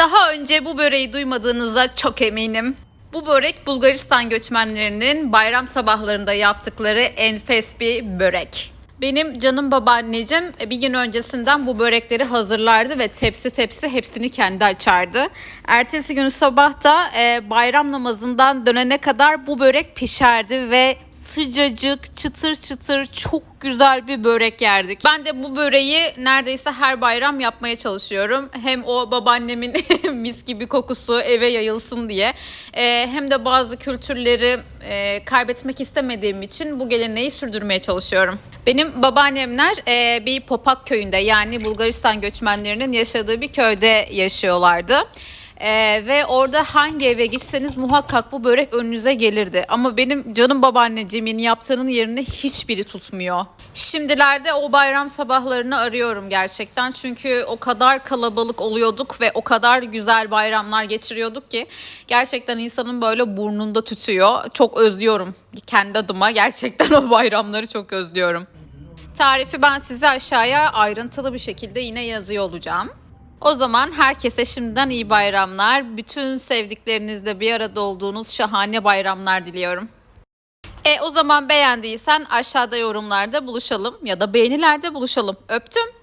Daha önce bu böreği duymadığınıza çok eminim. Bu börek Bulgaristan göçmenlerinin bayram sabahlarında yaptıkları enfes bir börek. Benim canım babaanneciğim bir gün öncesinden bu börekleri hazırlardı ve tepsi tepsi hepsini kendi açardı. Ertesi günü sabah da e, bayram namazından dönene kadar bu börek pişerdi ve sıcacık, çıtır çıtır çok güzel bir börek yerdik. Ben de bu böreği neredeyse her bayram yapmaya çalışıyorum. Hem o babaannemin mis gibi kokusu eve yayılsın diye e, hem de bazı kültürleri e, kaybetmek istemediğim için bu geleneği sürdürmeye çalışıyorum. Benim babaannemler e, bir Popak köyünde yani Bulgaristan göçmenlerinin yaşadığı bir köyde yaşıyorlardı. Ee, ve orada hangi eve gitseniz muhakkak bu börek önünüze gelirdi. Ama benim canım babaanneciğimin yaptığının yerini hiçbiri tutmuyor. Şimdilerde o bayram sabahlarını arıyorum gerçekten. Çünkü o kadar kalabalık oluyorduk ve o kadar güzel bayramlar geçiriyorduk ki gerçekten insanın böyle burnunda tütüyor. Çok özlüyorum kendi adıma gerçekten o bayramları çok özlüyorum. Tarifi ben size aşağıya ayrıntılı bir şekilde yine yazıyor olacağım. O zaman herkese şimdiden iyi bayramlar. Bütün sevdiklerinizle bir arada olduğunuz şahane bayramlar diliyorum. E o zaman beğendiysen aşağıda yorumlarda buluşalım ya da beğenilerde buluşalım. Öptüm.